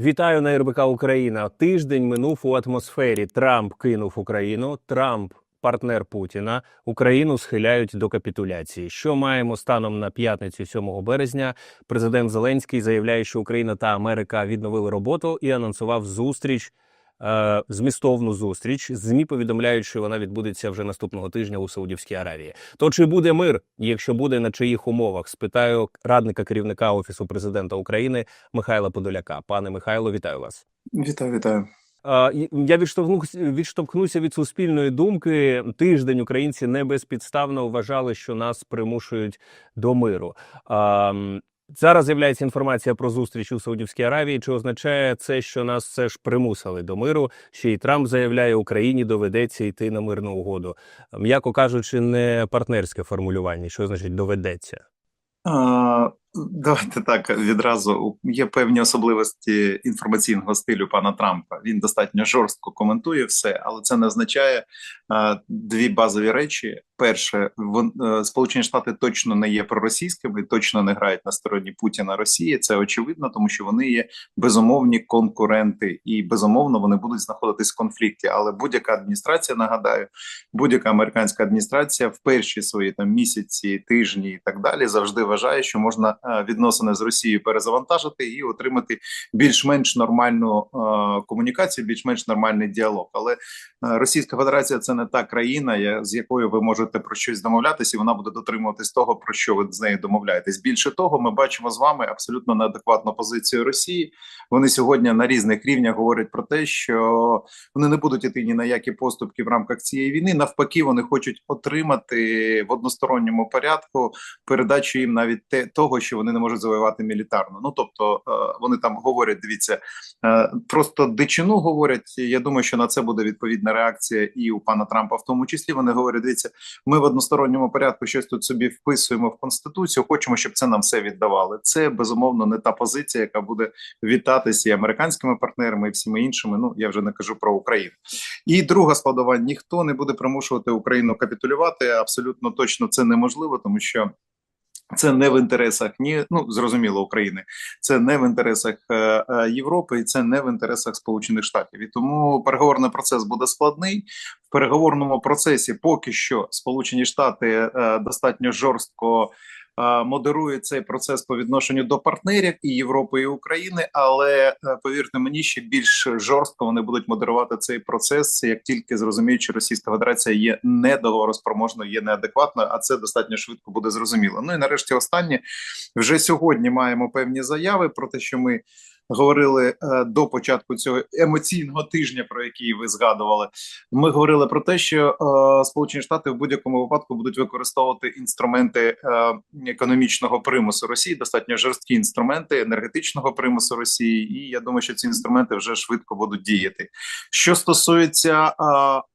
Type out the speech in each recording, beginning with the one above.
Вітаю на РБК Україна. Тиждень минув у атмосфері. Трамп кинув Україну. Трамп партнер Путіна. Україну схиляють до капітуляції. Що маємо станом на п'ятницю 7 березня? Президент Зеленський заявляє, що Україна та Америка відновили роботу і анонсував зустріч. Е, Змістовну зустріч змі повідомляють, що вона відбудеться вже наступного тижня у Саудівській Аравії. То чи буде мир? Якщо буде, на чиїх умовах? Спитаю радника керівника офісу президента України Михайла Подоляка. Пане Михайло, вітаю вас. Вітаю, вітаю. Е, Я відштовхнуся від суспільної думки. Тиждень українці не безпідставно вважали, що нас примушують до миру. Зараз з'являється інформація про зустріч у Саудівській Аравії. Чи означає це, що нас все ж примусили до миру? Ще й Трамп заявляє, Україні доведеться йти на мирну угоду. М'яко кажучи, не партнерське формулювання. Що значить доведеться? Давайте так відразу є певні особливості інформаційного стилю пана Трампа. Він достатньо жорстко коментує все, але це не означає дві базові речі. Перше, вон, е, Сполучені Штати точно не є проросійськими, точно не грають на стороні Путіна Росії. Це очевидно, тому що вони є безумовні конкуренти, і безумовно вони будуть знаходитись в конфлікті. Але будь-яка адміністрація, нагадаю, будь-яка американська адміністрація в перші свої там місяці, тижні і так далі завжди вважає, що можна відносини з Росією перезавантажити і отримати більш-менш нормальну е, комунікацію, більш-менш нормальний діалог. Але е, Російська Федерація це не та країна, з якою ви можете про щось домовлятися, і вона буде дотримуватись того, про що ви з нею домовляєтесь. Більше того, ми бачимо з вами абсолютно неадекватну позицію Росії. Вони сьогодні на різних рівнях говорять про те, що вони не будуть іти ні на які поступки в рамках цієї війни. Навпаки, вони хочуть отримати в односторонньому порядку передачу їм навіть те того, що вони не можуть завоювати мілітарно. Ну тобто е, вони там говорять, дивіться, е, просто дичину говорять. Я думаю, що на це буде відповідна реакція і у пана Трампа, в тому числі вони говорять: дивіться, ми в односторонньому порядку щось тут собі вписуємо в конституцію. Хочемо, щоб це нам все віддавали. Це безумовно не та позиція, яка буде вітатися і американськими партнерами, і всіма іншими. Ну я вже не кажу про Україну. І друга складова: ніхто не буде примушувати Україну капітулювати. Абсолютно точно це неможливо, тому що. Це не в інтересах ні, ну зрозуміло України. Це не в інтересах е, е, Європи, і це не в інтересах Сполучених Штатів. І тому переговорний процес буде складний. В переговорному процесі поки що Сполучені Штати е, достатньо жорстко е, модерують цей процес по відношенню до партнерів і Європи і України. Але е, повірте мені, ще більш жорстко вони будуть модерувати цей процес, як тільки зрозуміють, що Російська Федерація є недоговороспроможною, є неадекватною, а це достатньо швидко буде зрозуміло. Ну і нарешті останнє вже сьогодні маємо певні заяви про те, що ми. Говорили е, до початку цього емоційного тижня, про який ви згадували. Ми говорили про те, що е, Сполучені Штати в будь-якому випадку будуть використовувати інструменти е, економічного примусу Росії, достатньо жорсткі інструменти енергетичного примусу Росії, і я думаю, що ці інструменти вже швидко будуть діяти. Що стосується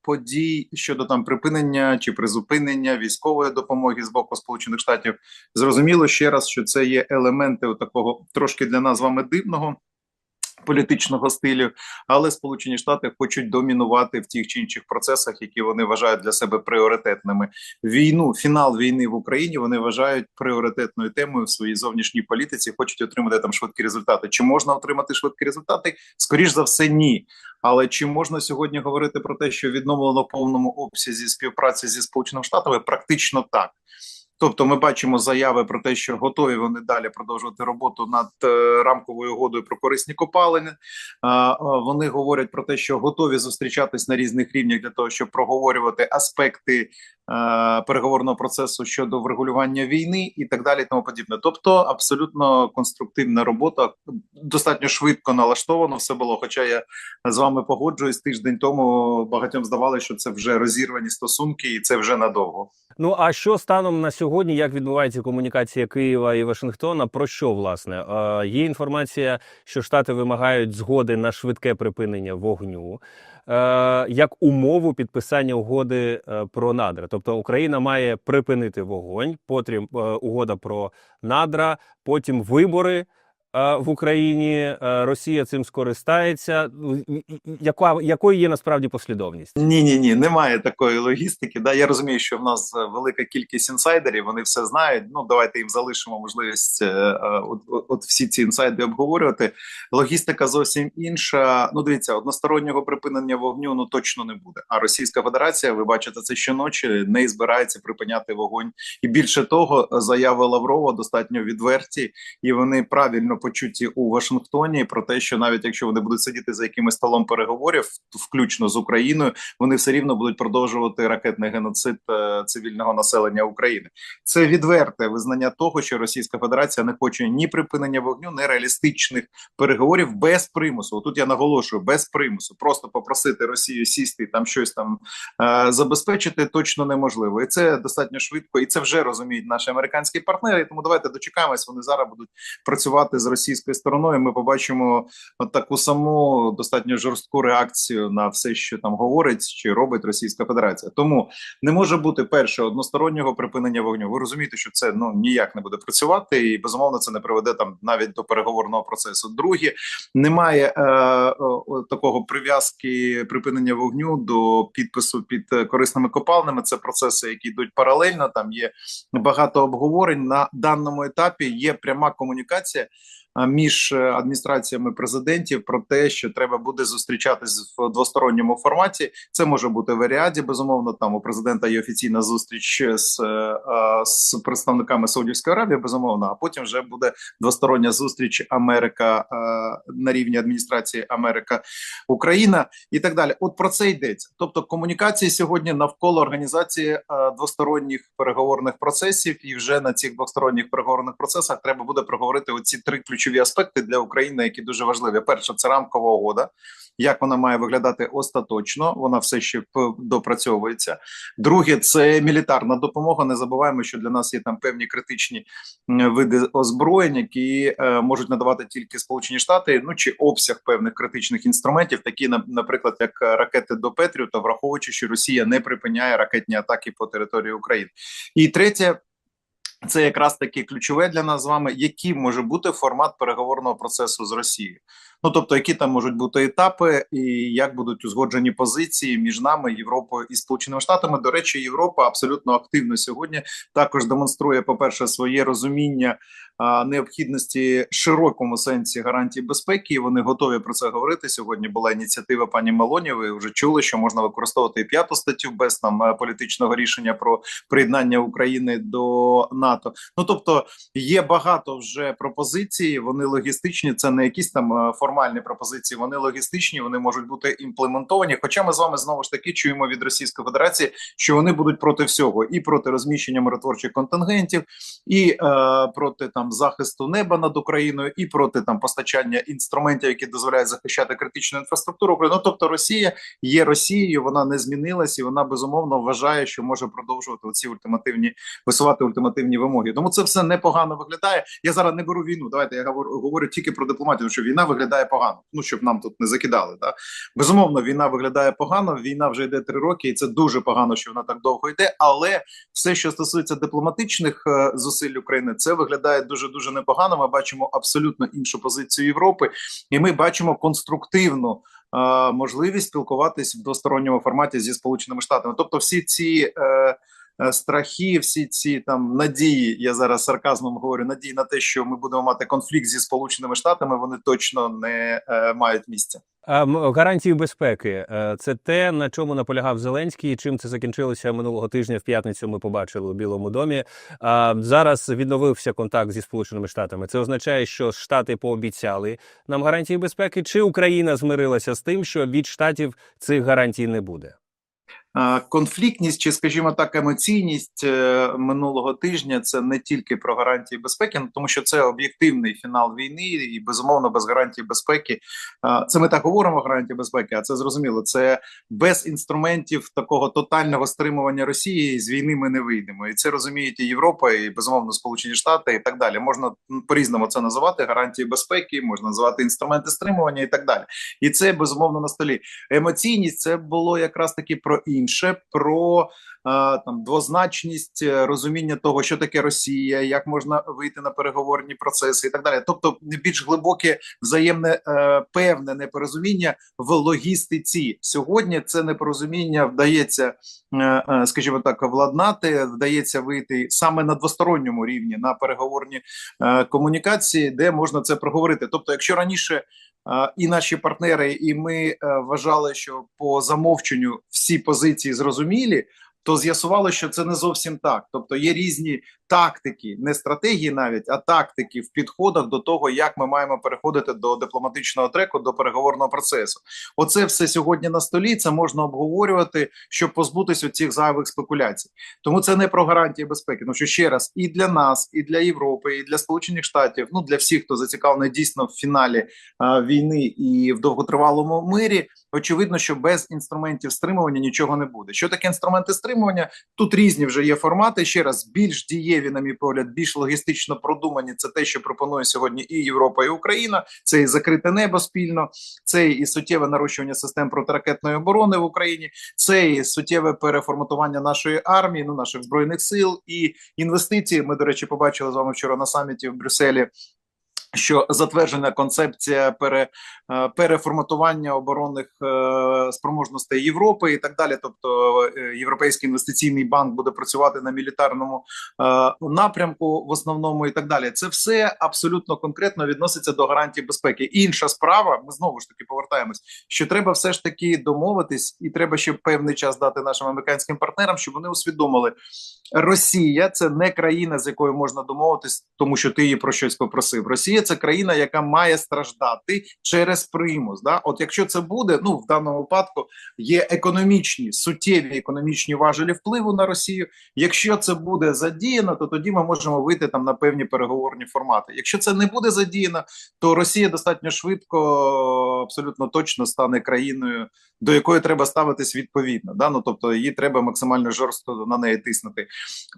подій щодо там припинення чи призупинення військової допомоги з боку Сполучених Штатів, зрозуміло ще раз, що це є елементи такого трошки для нас з вами дивного. Політичного стилю, але Сполучені Штати хочуть домінувати в тих чи інших процесах, які вони вважають для себе пріоритетними. Війну, фінал війни в Україні вони вважають пріоритетною темою в своїй зовнішній політиці. Хочуть отримати там швидкі результати. Чи можна отримати швидкі результати? Скоріш за все, ні. Але чи можна сьогодні говорити про те, що відновлено в повному обсязі співпраці зі Сполученими Штатами? Практично так. Тобто, ми бачимо заяви про те, що готові вони далі продовжувати роботу над е, рамковою угодою про корисні копалини. А, а, Вони говорять про те, що готові зустрічатись на різних рівнях для того, щоб проговорювати аспекти е, переговорного процесу щодо врегулювання війни і так далі. і Тому подібне. Тобто, абсолютно конструктивна робота, достатньо швидко налаштовано все було. Хоча я з вами погоджуюсь тиждень тому. Багатьом здавалося, що це вже розірвані стосунки, і це вже надовго. Ну а що станом на сьогодні? Як відбувається комунікація Києва і Вашингтона? Про що власне е, є інформація, що Штати вимагають згоди на швидке припинення вогню е, як умову підписання угоди е, про надра. Тобто Україна має припинити вогонь, потім е, угода про надра, потім вибори. Е, в Україні, е, Росія цим скористається. Яка якою є насправді послідовність? Ні, ні, ні, немає такої логістики. Да, я розумію, що в нас е, велика кількість інсайдерів, вони все знають. Ну давайте їм залишимо можливість от, от, от всі ці інсайди обговорювати. Логістика зовсім інша. Ну, дивіться, одностороннього припинення вогню ну точно не буде. А Російська Федерація, ви бачите, це щоночі не збирається припиняти вогонь. І більше того, заяви Лаврова достатньо відверті, і вони правильно почуті у Вашингтоні про те, що навіть якщо вони будуть сидіти за якимось столом переговорів, включно з Україною, вони все рівно будуть продовжувати ракетний геноцид е, цивільного населення України. Це відверте визнання того, що Російська Федерація не хоче ні припинення вогню, ні реалістичних переговорів без примусу. Тут я наголошую без примусу. Просто попросити Росію сісти і там щось там е, забезпечити точно неможливо, і це достатньо швидко, і це вже розуміють наші американські партнери. Тому давайте дочекаємось. Вони зараз будуть працювати з російською стороною. Ми побачимо таку саму достатньо жорстку реакцію на все, що там говорить чи робить Російська Федерація. Тому не може бути перше одностороннього припинення вогню. Ви розумієте, що це ну ніяк не буде працювати, і безумовно це не приведе там навіть до переговорного процесу. Друге, немає е, такого прив'язки припинення вогню до підпису під корисними копалинами. Це процеси, які йдуть паралельно. Там є багато обговорень на даному етапі. Є пряма комунікація між е, адміністраціями президентів про те, що треба буде зустрічатись в двосторонньому форматі. Це може бути в Еріаді. Безумовно, там у президента є офіційна зустріч з, е, з представниками Саудівської Аравії. Безумовно, а потім вже буде двостороння зустріч Америка е, на рівні адміністрації Америка Україна і так далі. От про це йдеться. Тобто комунікації сьогодні навколо організації двосторонніх переговорних процесів, і вже на цих двосторонніх переговорних процесах треба буде проговорити оці три ключові аспекти для України, які дуже важливі. Перше, це рамкова угода. Як вона має виглядати остаточно? Вона все ще допрацьовується. Друге, це мілітарна допомога. Не забуваємо, що для нас є там певні критичні види озброєнь, які е, можуть надавати тільки Сполучені Штати, ну чи обсяг певних критичних інструментів, такі на- наприклад, як ракети до Петріота, враховуючи, що Росія не припиняє ракетні атаки по території України. І третє. Це якраз таки ключове для нас з вами, який може бути формат переговорного процесу з Росією. Ну тобто, які там можуть бути етапи, і як будуть узгоджені позиції між нами, Європою і Сполученими Штатами. До речі, Європа абсолютно активно сьогодні також демонструє, по перше, своє розуміння необхідності широкому сенсі гарантій безпеки. І вони готові про це говорити. Сьогодні була ініціатива пані Мелоні. Ви вже чули, що можна використовувати і п'яту статтю без там е, політичного рішення про приєднання України до НАТО. Ну тобто є багато вже пропозицій. Вони логістичні. Це не якісь там е, формальні пропозиції. Вони логістичні, вони можуть бути імплементовані. Хоча ми з вами знову ж таки чуємо від Російської Федерації, що вони будуть проти всього, і проти розміщення миротворчих контингентів, і е, проти там захисту неба над Україною, і проти там постачання інструментів, які дозволяють захищати критичну інфраструктуру. Ну тобто Росія є Росією, вона не змінилась, і вона безумовно вважає, що може продовжувати ці ультимативні висувати ультимативні вимоги. Тому це все непогано виглядає. Я зараз не беру війну. Давайте я говорю, говорю тільки про дипломатію, що війна виглядає погано. Ну щоб нам тут не закидали. Да? Безумовно, війна виглядає погано. Війна вже йде три роки, і це дуже погано, що вона так довго йде. Але все, що стосується дипломатичних е, зусиль України, це виглядає дуже дуже непогано. Ми бачимо абсолютно іншу позицію Європи, і ми бачимо конструктивну. е, Можливість спілкуватись в двосторонньому форматі зі сполученими штатами, тобто всі ці е, страхи, всі ці там надії, я зараз сарказмом говорю, надії на те, що ми будемо мати конфлікт зі сполученими штатами, вони точно не е, мають місця. Гарантії безпеки е, це те, на чому наполягав Зеленський. і Чим це закінчилося минулого тижня в п'ятницю? Ми побачили у Білому домі. А зараз відновився контакт зі Сполученими Штатами. Це означає, що Штати пообіцяли нам гарантії безпеки. Чи Україна змирилася з тим, що від штатів цих гарантій не буде? Конфліктність чи, скажімо так, емоційність е, минулого тижня це не тільки про гарантії безпеки, ну, тому що це об'єктивний фінал війни, і безумовно без гарантій безпеки. Це ми так говоримо гарантії безпеки, а це зрозуміло. Це без інструментів такого тотального стримування Росії з війни ми не вийдемо. І це розуміють і Європа, і безумовно Сполучені Штати, і так далі. Можна по-різному це називати гарантії безпеки, можна називати інструменти стримування і так далі. І це безумовно на столі. Емоційність це було якраз таки про інше. Інше, про е, там двозначність, е, розуміння того, що таке Росія, як можна вийти на переговорні процеси і так далі. Тобто, більш глибоке взаємне е, певне непорозуміння в логістиці. Сьогодні це непорозуміння вдається, скажімо так, владнати, вдається вийти саме на двосторонньому рівні на переговорні комунікації, де можна це проговорити. Тобто, якщо раніше і наші партнери, і ми е, вважали, що по замовченню всі позиції зрозумілі. То з'ясувало, що це не зовсім так. Тобто є різні тактики, не стратегії навіть, а тактики в підходах до того, як ми маємо переходити до дипломатичного треку, до переговорного процесу. Оце все сьогодні на столі. Це можна обговорювати, щоб позбутися цих зайвих спекуляцій. Тому це не про гарантії безпеки. Ну що ще раз, і для нас, і для Європи, і для Сполучених Штатів, ну для всіх, хто зацікавлений дійсно в фіналі а, війни і в довготривалому мирі. Очевидно, що без інструментів стримування нічого не буде. Що таке інструменти стримування? Тут різні вже є формати. Ще раз більш дієві, на мій погляд, більш логістично продумані. Це те, що пропонує сьогодні і Європа, і Україна. Це і закрите небо спільно, це і суттєве нарощування систем протиракетної оборони в Україні, це і суттєве переформатування нашої армії, ну наших збройних сил і інвестиції. Ми до речі побачили з вами вчора на саміті в Брюсселі. Що затверджена концепція пере, е, переформатування оборонних е, спроможностей Європи і так далі. Тобто, е, Європейський інвестиційний банк буде працювати на мілітарному напрямку в основному, і так далі. Це все абсолютно конкретно відноситься до гарантій безпеки. Інша справа, ми знову ж таки повертаємось, що треба все ж таки домовитись, і треба ще певний час дати нашим американським партнерам, щоб вони усвідомили, Росія це не країна, з якою можна домовитись, тому що ти її про щось попросив. Росія це країна, яка має страждати через примус. Да, от якщо це буде, ну в даному випадку є економічні суттєві економічні важелі впливу на Росію. Якщо це буде задіяно, то тоді ми можемо вийти там на певні переговорні формати. Якщо це не буде задіяно, то Росія достатньо швидко, абсолютно точно стане країною, до якої треба ставитись відповідно. Да? Ну, тобто її треба максимально жорстко на неї тиснути.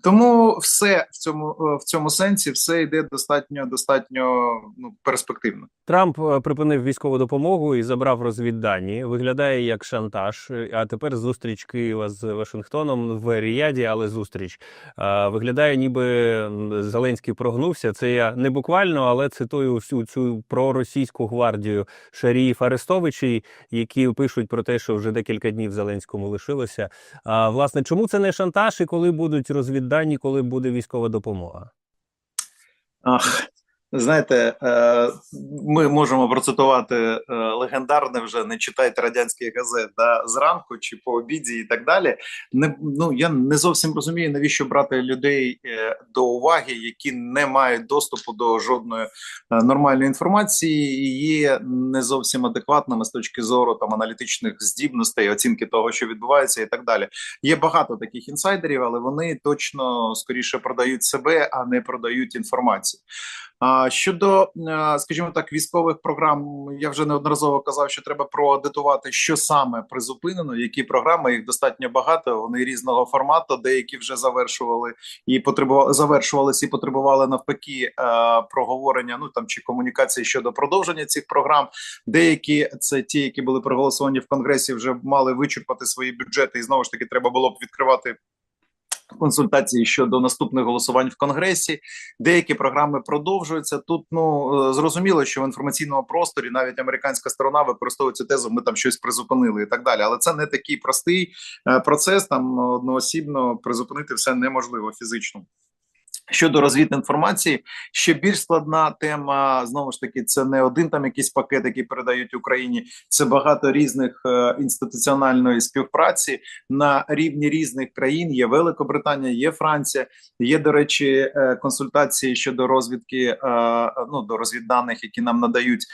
Тому все в цьому в цьому сенсі все йде достатньо достатньо ну перспективно. Трамп е, припинив військову допомогу і забрав розвіддані. Виглядає як шантаж. А тепер зустріч Києва з Вашингтоном в Ріяді, але зустріч Е, виглядає, ніби Зеленський прогнувся. Це я не буквально, але цитую всю цю проросійську гвардію шаріїв Арестовичей, які пишуть про те, що вже декілька днів Зеленському лишилося. А власне, чому це не шантаж і коли будуть розвіддані, коли буде військова допомога? Ах, знаєте, е, ми можемо процитувати е, легендарне вже не читайте радянських газет да, зранку чи по обіді і так далі. Не ну я не зовсім розумію, навіщо брати людей е, до уваги, які не мають доступу до жодної нормальної інформації і є не зовсім адекватними з точки зору там аналітичних здібностей, оцінки того, що відбувається, і так далі. Є багато таких інсайдерів, але вони точно скоріше продають себе, а не продають інформацію. А щодо, е, скажімо так, військових програм, я вже неодноразово казав, що треба проаудитувати, що саме призупинено, які програми їх достатньо багато. Вони різного формату, деякі вже завершували і потребували завершувалися і потребували навпаки е, проговорення. Ну там чи комунікації щодо продовження цих програм. Деякі це ті, які були проголосовані в конгресі, вже мали вичерпати свої бюджети, і знову ж таки треба було б відкривати консультації щодо наступних голосувань в конгресі. Деякі програми продовжуються. Тут ну е, зрозуміло, що в інформаційному просторі навіть американська сторона використовує цю тезу. Ми там щось призупинили і так далі. Але це не такий простий е, процес. Там одноосібно призупинити все неможливо фізично. Щодо розвідінформації, ще більш складна тема. Знову ж таки, це не один там якийсь пакет, який передають Україні. Це багато різних е, інституціональної співпраці на рівні різних країн. Є Великобританія, є Франція. Є до речі, е, консультації щодо розвідки е, ну до розвідданих, які нам надають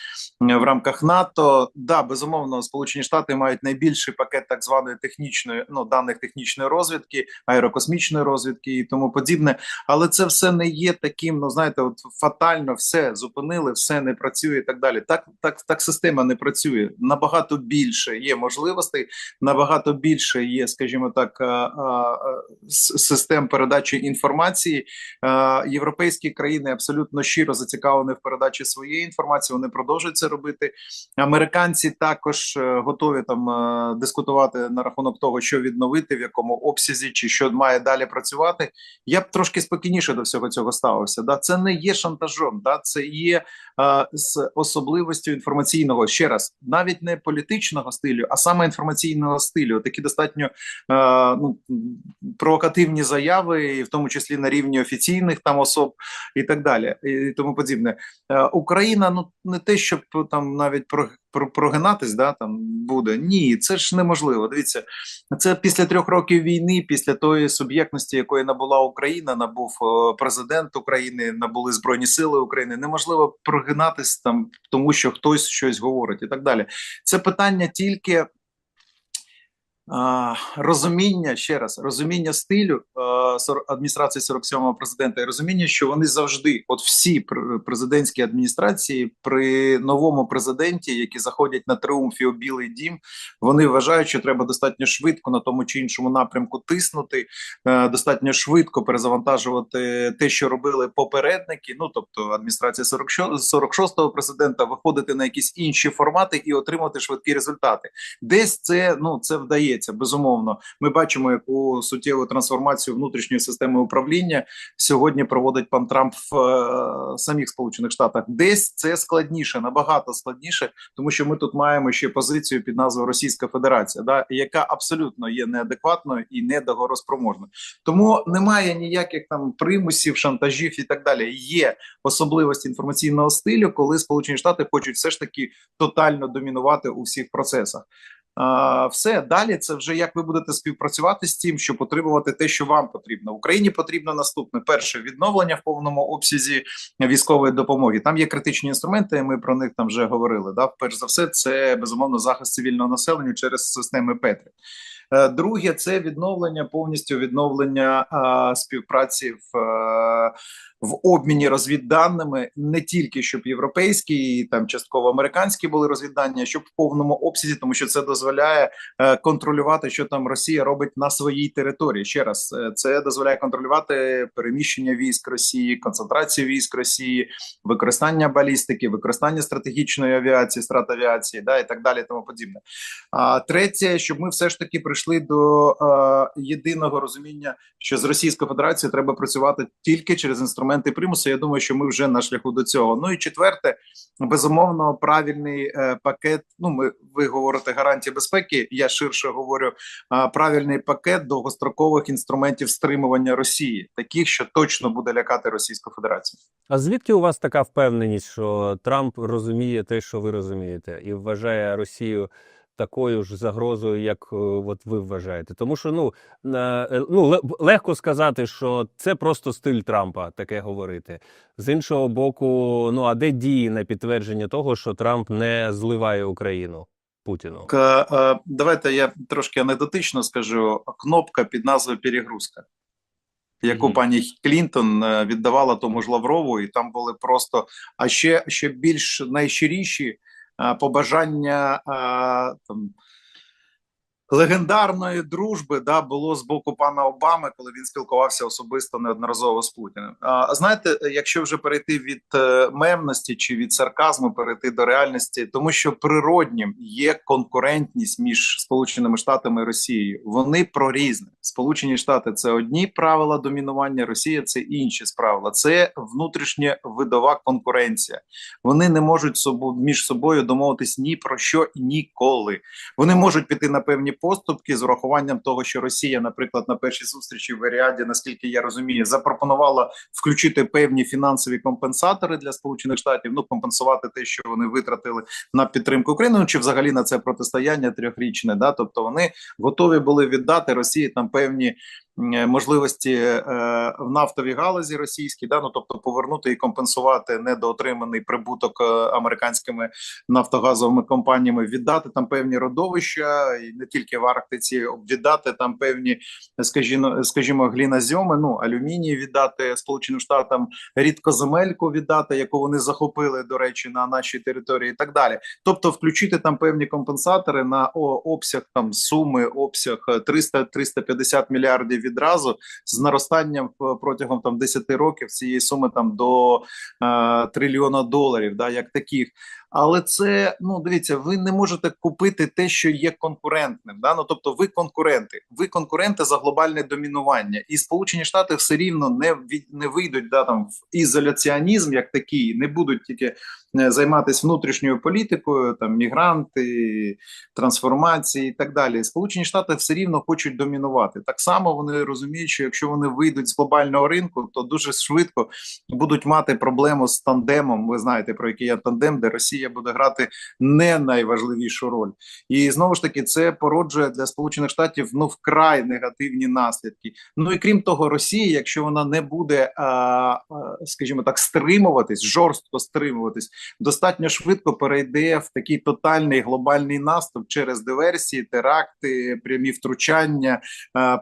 в рамках НАТО. Да, безумовно, Сполучені Штати мають найбільший пакет так званої технічної ну даних технічної розвідки, аерокосмічної розвідки і тому подібне. Але це це все не є таким. Ну знаєте, от фатально все зупинили, все не працює і так далі. Так, так, так система не працює. Набагато більше є можливостей, набагато більше є, скажімо так, а, а, систем передачі інформації. Е, Європейські країни абсолютно щиро зацікавлені в передачі своєї інформації. Вони продовжують це робити. Американці також е, готові там е, дискутувати на рахунок того, що відновити, в якому обсязі, чи що має далі працювати. Я б трошки спокійніше до всього цього ставився. Да, це не є шантажом, да, це є е, з особливістю інформаційного ще раз, навіть не політичного стилю, а саме інформаційного стилю. Такі достатньо е, ну, провокативні заяви, і в тому числі на рівні офіційних там особ і так далі, і тому подібне. Е, Україна ну не те, щоб там навіть про прогинатись, да там буде. Ні, це ж неможливо. Дивіться, це після трьох років війни, після тої суб'єктності, якої набула Україна, набув е, президент України, набули збройні сили України. Неможливо прогинатись там, тому що хтось щось говорить і так далі. Це питання тільки. Розуміння ще раз, розуміння стилю е, адміністрації 47-го президента і розуміння, що вони завжди, от всі президентські адміністрації при новому президенті, які заходять на тріумфі у Білий Дім, вони вважають, що треба достатньо швидко на тому чи іншому напрямку тиснути, е, достатньо швидко перезавантажувати те, що робили попередники. Ну тобто адміністрація 46-го президента, виходити на якісь інші формати і отримати швидкі результати. Десь це ну це вдається безумовно. Ми бачимо, яку суттєву трансформацію внутрішньої системи управління сьогодні проводить пан Трамп в е, самих Сполучених Штатах. Десь це складніше, набагато складніше, тому що ми тут маємо ще позицію під назвою Російська Федерація, да яка абсолютно є неадекватною і недогороспроможною. Тому немає ніяких там примусів, шантажів і так далі. Є особливості інформаційного стилю, коли Сполучені Штати хочуть все ж таки тотально домінувати у всіх процесах. Все далі. Це вже як ви будете співпрацювати з тим, щоб отримувати те, що вам потрібно. Україні потрібно наступне перше відновлення в повному обсязі військової допомоги. Там є критичні інструменти. Ми про них там вже говорили. Да, перш за все, це безумовно захист цивільного населення через системи Петрі. Е, Друге, це відновлення повністю відновлення а, співпраці в, е, в обміні розвідданими не тільки щоб європейські і там частково американські були розвіддання, щоб в повному обсязі, тому що це дозволяє е, контролювати, що там Росія робить на своїй території. Ще раз е, це дозволяє контролювати переміщення військ Росії, концентрацію військ Росії, використання балістики, використання стратегічної авіації, стратавіації, да і так далі, тому подібне. А третє, щоб ми все ж таки прийшли до е, єдиного розуміння, що з Російською Федерацією треба працювати тільки через інструменти примусу. Я думаю, що ми вже на шляху до цього. Ну і четверте, безумовно, правильний е, пакет. Ну, ми ви говорите гарантії безпеки. Я ширше говорю е, правильний пакет довгострокових інструментів стримування Росії, таких, що точно буде лякати Російську Федерацію. А звідки у вас така впевненість, що Трамп розуміє те, що ви розумієте, і вважає Росію такою ж загрозою, як е, от ви вважаєте? Тому що ну, е, ну легко сказати, що це просто стиль Трампа таке говорити. З іншого боку, ну а де дії на підтвердження того, що Трамп не зливає Україну Путіну? Е, Давайте я трошки анекдотично скажу. Кнопка під назвою перегрузка, яку пані Клінтон віддавала тому ж Лаврову, і там були просто а ще, ще більш найщиріші побажання е, там. Легендарної дружби да було з боку пана Обами, коли він спілкувався особисто неодноразово з Путіним. А знаєте, якщо вже перейти від е, мемності чи від сарказму, перейти до реальності, тому що природнім є конкурентність між Сполученими Штатами і Росією. Вони про різне. Сполучені Штати це одні правила домінування, Росія це інші правила. Це внутрішня видова конкуренція. Вони не можуть між собою домовитись ні про що ніколи. Вони можуть піти на певні поступки з урахуванням того, що Росія, наприклад, на першій зустрічі в Еріаді, наскільки я розумію, запропонувала включити певні фінансові компенсатори для Сполучених Штатів. Ну компенсувати те, що вони витратили на підтримку України, ну, чи взагалі на це протистояння трьохрічне. Да, тобто вони готові були віддати Росії там певні можливості е, в нафтовій галузі російській, да, ну тобто повернути і компенсувати недоотриманий прибуток е, американськими нафтогазовими компаніями, віддати там певні родовища, і не тільки в Арктиці, віддати там певні, скажімо, скажімо, глінозьоми, ну алюміній віддати Сполученим Штатам, рідкоземельку віддати, яку вони захопили, до речі, на нашій території, і так далі. Тобто, включити там певні компенсатори на обсяг там суми, обсяг е, 300-350 мільярдів відразу з наростанням протягом там 10 років цієї суми там до е, трильйона доларів, да, як таких. Але це ну дивіться, ви не можете купити те, що є конкурентним. Да? Ну тобто, ви конкуренти, ви конкуренти за глобальне домінування, і Сполучені Штати все рівно не не вийдуть да там в ізоляціонізм, як такий, не будуть тільки е, займатися внутрішньою політикою, там мігранти, трансформації і так далі. Сполучені Штати все рівно хочуть домінувати. Так само вони розуміють, що якщо вони вийдуть з глобального ринку, то дуже швидко будуть мати проблему з тандемом. Ви знаєте про який є тандем, де Росія буде грати не найважливішу роль, і знову ж таки це породжує для Сполучених Штатів ну вкрай негативні наслідки. Ну і крім того, Росія, якщо вона не буде, а, скажімо так, стримуватись, жорстко стримуватись, достатньо швидко перейде в такий тотальний глобальний наступ через диверсії, теракти, прямі втручання,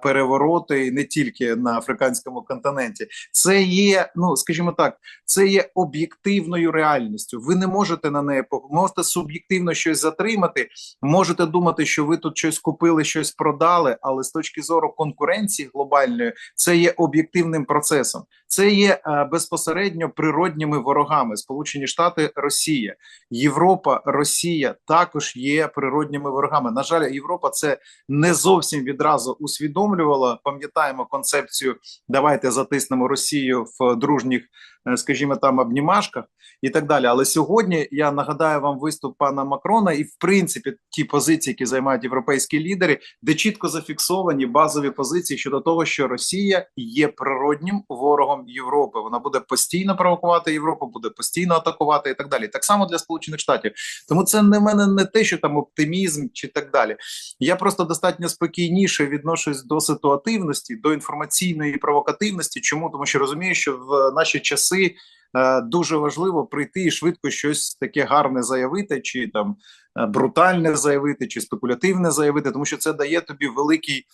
перевороти і не тільки на африканському континенті. Це є, ну скажімо так, це є об'єктивною реальністю. Ви не можете на неї по- можете суб'єктивно щось затримати. Можете думати, що ви тут щось купили, щось продали, але з точки зору конкуренції глобальної це є об'єктивним процесом. Це є е, безпосередньо природніми ворогами Сполучені Штати, Росія, Європа, Росія також є природніми ворогами. На жаль, Європа це не зовсім відразу усвідомлювала. Пам'ятаємо концепцію давайте затиснемо Росію в дружніх, е, скажімо, там обнімашках і так далі. Але сьогодні я нагадаю вам виступ пана Макрона і, в принципі, ті позиції, які займають європейські лідери, де чітко зафіксовані базові позиції щодо того, що Росія є природнім ворогом Європи. Вона буде постійно провокувати Європу, буде постійно атакувати і так далі. Так само для Сполучених Штатів. Тому це не мене не те, що там оптимізм чи так далі. Я просто достатньо спокійніше відношусь до ситуативності, до інформаційної провокативності. Чому тому, що розумію, що в наші часи е, дуже важливо прийти і швидко щось таке гарне заявити, чи там е, брутальне заявити, чи спекулятивне заявити, тому що це дає тобі великий.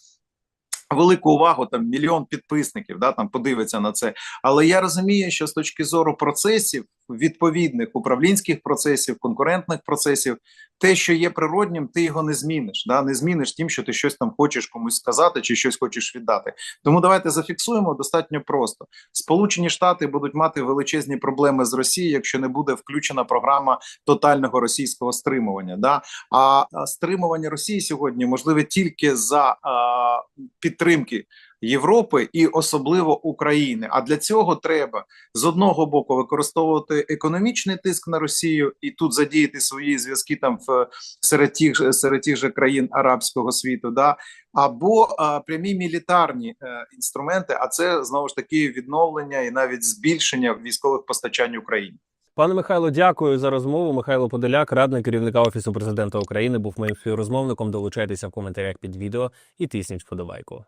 Велику увагу там мільйон підписників, да там подивиться на це. Але я розумію, що з точки зору процесів відповідних управлінських процесів, конкурентних процесів, те, що є природнім, ти його не зміниш. Да? Не зміниш тим, що ти щось там хочеш комусь сказати чи щось хочеш віддати. Тому давайте зафіксуємо достатньо просто. Сполучені Штати будуть мати величезні проблеми з Росією, якщо не буде включена програма тотального російського стримування. Да? А стримування Росії сьогодні можливе тільки за а, підтримки. Європи і особливо України. А для цього треба з одного боку використовувати економічний тиск на Росію і тут задіяти свої зв'язки там в серед тих серед тих же країн арабського світу, да або а, прямі мілітарні е, інструменти. А це знову ж таки відновлення і навіть збільшення військових постачань Україні. Пане Михайло, дякую за розмову. Михайло Подоляк, радник керівника офісу президента України, був моїм співрозмовником. Долучайтеся в коментарях під відео і тисніть вподобайку.